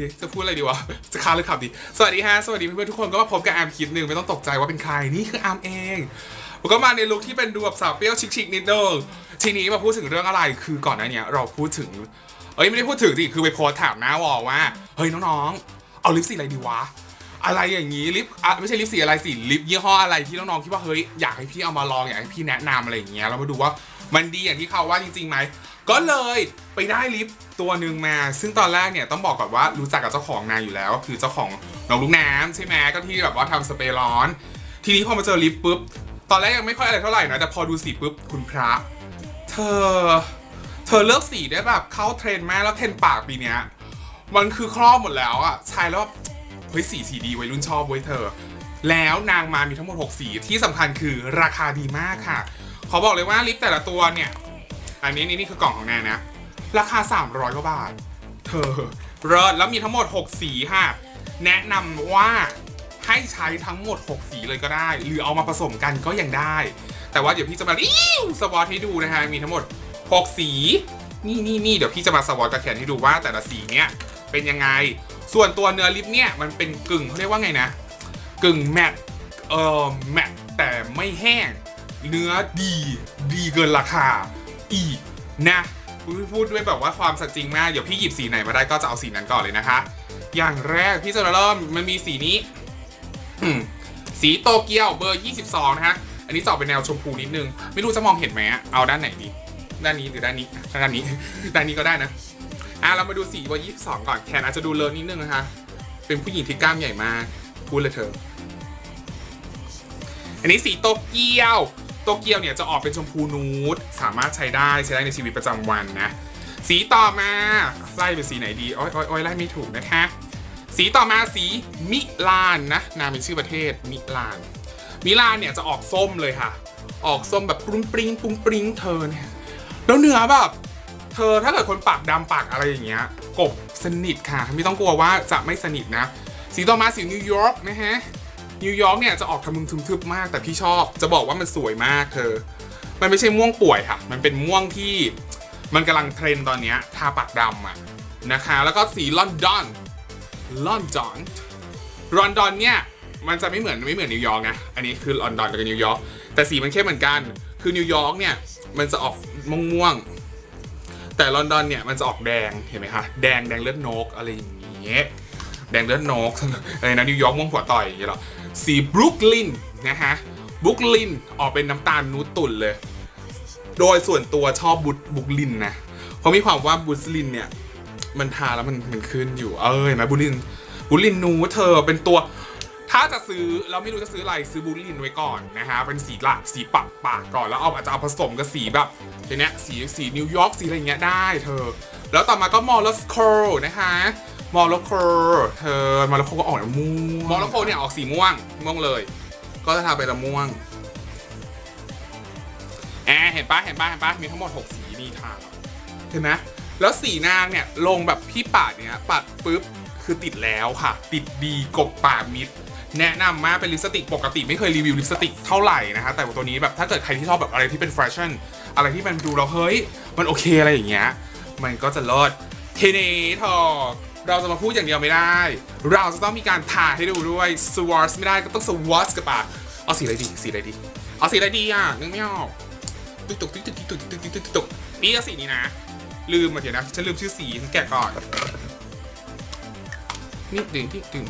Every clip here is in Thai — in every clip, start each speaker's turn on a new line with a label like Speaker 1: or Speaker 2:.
Speaker 1: เลยดีวะ จะค้าหรือขับดี สวัสดีฮะ สวัสดีเพื่อนๆทุกคนก็มาพบกับอาร์มคิดหนึ่งไม่ต้องตกใจว่าเป็นใคร นี่คืออาร์มเองผมก็มาในลุคที่เป็นดูแบบสาวเปรี้ยวชิคๆนิดนึงทีนี้มาพูดถึงเรื่องอะไร คือก่อนหน้านี้เราพูดถึง เอ้ยไม่ได้พูดถึงสิคือไปโพสถามหน้าวอว่า เฮ้ยน้องๆ เอาลิปสีอะไรดีวะ อะไรอย่างนี้ลิปอะไม่ใช่ลิปสีอะไรสิลิปยี่ห้ออะไรที่น้องๆคิดว่าเฮ้ยอยากให้พี่เอามาลองอยากให้พี่แนะนำอะไรอย่างเงี้ยแล้วมาดูว่า มันดีอย่างที่เขาว่าจริงๆไหม ก็เลยไปได้ลิปตัวหนึ่งมา ซึ่งตอนแรกเนี่ยต้องบอกก่อนว่ารู้จักกับเจ้าของนางอยู่แล้ว ก็คือเจ้าของน้องลูกน้ำใช่ไหมก็ที่แบบว่าทำสเปรย์ร้อน ทีนี้พอมาเจอลิปปุ๊บ ตอนแรกยังไม่ค่อยอะไรเท่าไหร่นะแต่พอดูสีปุ๊บคุณพระ เธอ เธอเลือกสีได้แบบเข้าเทรนด์มากแล้วเทรนด์ปากปีเนี้ยมันคือครอบหมดแล้วอะใช้แล้วเฮ้ยสีสีดีวัยรุ่นชอบเว้ยเธอ แล้วนางมามีทั้งหมด 6 สีที่สำคัญคือราคาดีมากค่ะ ขอบอกเลยว่าลิปแต่ละตัวเนี่ย อันนี้นี่นี่คือกล่องของแนนนะ ราคา 300กว่าบาท เธอเลิศแล้วมีทั้งหมด 6 สีค่ะ แนะนำว่าให้ใช้ทั้งหมด 6 สีเลยก็ได้ หรือเอามาผสมกันก็ยังได้ แต่ว่าเดี๋ยวพี่จะมาอิ้วสวอตให้ดูนะฮะ มีทั้งหมด 6 สี นี่นี่นี่เดี๋ยวพี่จะมาสวอตกับแขนให้ดูว่าแต่ละสีเนี่ยเป็นยังไง ส่วนตัวเนื้อลิปเนี่ยมันเป็นกึ่งเขาเรียกว่าไงนะ กึ่งแมตต์เอ่อแมตต์แต่ไม่แห้ง เนื้อดีดีเกินราคาอีกนะพูดพูดด้วยแบบว่าความสัจจริงมาก เดี๋ยวพี่หยิบสีไหนมาได้ก็จะเอาสีนั้นก่อนเลยนะคะ อย่างแรกพี่จะเริ่มมันมีสีนี้สีโตเกียวเบอร์ 22 นะฮะ อันนี้จะออกเป็นแนวชมพูนิดนึง ไม่รู้จะมองเห็นไหมเอาด้านไหนดี ด้านนี้หรือด้านนี้ ด้านนี้ ด้านนี้ก็ได้นะ อะเรามาดูสีเบอร์ 22 ก่อนแขนอาจจะดูเลอะนิดนึงนะคะ เป็นผู้หญิงที่กล้ามใหญ่มากพูดเลยเธอ อันนี้สีโตเกียว โตเกียวเนี่ยจะออกเป็นชมพูนูดสามารถใช้ได้ใช้ได้ในชีวิตประจำวันนะ สีต่อมาไล่เป็นสีไหนดีอ้อยอ้อยอ้อยไล่ไม่ถูกนะคะ สีต่อมาสีมิลานนะนามเป็นชื่อประเทศมิลาน มิลานเนี่ยจะออกส้มเลยค่ะ ออกส้มแบบปรุงปริงปรุงปริงเธอเนี่ยแล้วเนื้อแบบเธอถ้าเกิดคนปากดำปากอะไรอย่างเงี้ยกบสนิทค่ะ ไม่ต้องกลัวว่าจะไม่สนิทนะ สีต่อมาสีนิวยอร์กนะฮะ นิวยอร์กเนี่ยจะออกทะมึงทึมๆมาก แต่พี่ชอบจะบอกว่ามันสวยมากเธอ มันไม่ใช่ม่วงป่วยค่ะ มันเป็นม่วงที่มันกำลังเทรนตอนเนี้ยทาปากดำอะนะคะ แล้วก็สีลอนดอนลอนดอนลอนดอนเนี่ยมันจะไม่เหมือนไม่เหมือนนิวยอร์กนะ อันนี้คือลอนดอนกับนิวยอร์ก แต่สีมันเข้มเหมือนกัน คือนิวยอร์กเนี่ยมันจะออกม่วงๆแต่ลอนดอนเนี่ยมันจะออกแดง เห็นไหมคะ แดงแดงเลือดนกอะไรอย่างเงี้ย แดงเลือดนกอะไรนะนิวยอร์กม่วงหัวต่อยอย่างเงี้ยหรอสีบรุกลินนะฮะบรุกลินออกเป็นน้ำตาลนูตุ่นเลย โดยส่วนตัวชอบบุตบุกลินนะ เพราะมีความว่าบุสลินเนี่ย มันทาแล้วมันมันขึ้นอยู่ เออเห็นไหมบุลินบุลินนูเธอเป็นตัว ถ้าจะซื้อเราไม่รู้จะซื้ออะไรซื้อบุลินไว้ก่อนนะฮะเป็นสีหลักสีปักปากก่อนแล้วเอาอาจจะเอาผสมกับสีแบบทีเนี้ยสีสีนิวยอร์กสีอะไรเงี้ยได้เธอ แล้วต่อมาก็มอลลสโคนะคะ มอลลโคเธอมอลลโคก็ออกแบบม่วงมอลลโคเนี่ยออกสีม่วงม่วงเลย ก็จะทาไปละม่วงแอบเห็นปะเห็นปะเห็นปะมีทั้งหมด 6 สีนี่ทาเห็นไหมแล้วสีนางเนี่ยลงแบบพี่ปาดเนี่ยปัดปุ๊บคือติดแล้วค่ะ ติดดีกบปากมิด แนะนำมากเป็นลิปสติกปกติไม่เคยรีวิวลิปสติกเท่าไหร่นะคะแต่ว่าตัวนี้แบบถ้าเกิดใครที่ชอบแบบอะไรที่เป็นแฟชั่นอะไรที่มันดูแล้วเฮ้ย มันโอเคอะไรอย่างเงี้ยมันก็จะเลิศเทนี้เธอ เราจะมาพูดอย่างเดียวไม่ได้ เราจะต้องมีการทาให้ดูด้วยสวอตไม่ได้ก็ต้องสวอตกับปากเอาสีอะไรดีสีอะไรดีเอาสีอะไรดีอะนึกไม่ออกตุ๊กตุ๊กตุ๊กตุ๊กตุ๊กตุ๊กตุ๊กตุ๊กตุ๊กนี่เอาสีนี้นะ ลืมมาเดี๋ยวนะฉันลืมชื่อสีฉันแกะก่อนนี่ดึงที่ดึง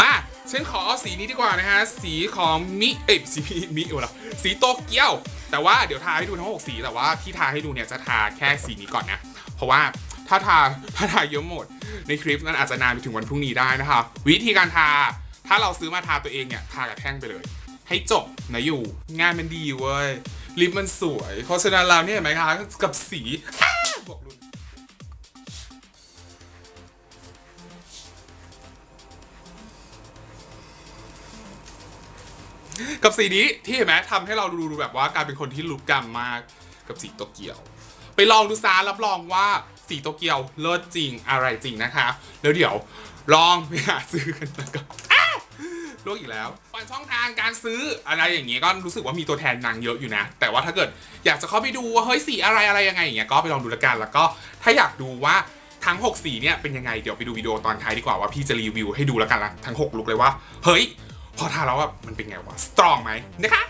Speaker 1: มาฉันขอเอาสีนี้ดีกว่านะฮะ สีของมิเอ้ยสีมิมิเหรอสีโตเกียว แต่ว่าเดี๋ยวทาให้ดูทั้งหกสีแต่ว่าที่ทาให้ดูเนี่ยจะทาแค่สีนี้ก่อนนะ เพราะว่าถ้าทาถ้าทาเยอะหมด ในคลิปนั้นอาจจะนานไปถึงวันพรุ่งนี้ได้นะคะวิธีการทาถ้าเราซื้อมาทาตัวเองเนี่ยทากับแท่งไปเลย ให้จบนะอยู่ งานมันดีเว้ยลิปมันสวยเพราะฉะนั้นเราเนี่ยเห็นไหมคะกับสีบอกรุน กับสีนี้ที่เห็นไหมทำให้เราดูแบบว่ากลายเป็นคนที่ลุกกำมมากกับสีโตเกียว ไปลองดูซารับรองว่าสีโตเกียวเลิศจริงอะไรจริงนะคะ แล้วเดี๋ยวลองไปหาซื้อกันแล้วก็อ้าวลวกอีกแล้วผ่านช่องทางการซื้ออะไรอย่างเงี้ยก็รู้สึกว่ามีตัวแทนนางเยอะอยู่นะ แต่ว่าถ้าเกิดอยากจะเข้าไปดูว่าเฮ้ยสีอะไรอะไรยังไงอย่างเงี้ยก็ไปลองดูละกันแล้วก็ถ้าอยากดูว่าทั้ง 6 สีเนี่ยเป็นยังไงเดี๋ยวไปดูวิดีโอตอนท้ายดีกว่าว่าพี่จะรีวิวให้ดูแล้วกันละทั้ง 6 ลุกเลยว่า เฮ้ย พอทาแล้วแบบมันเป็นไงวะสตรองไหมนะคะ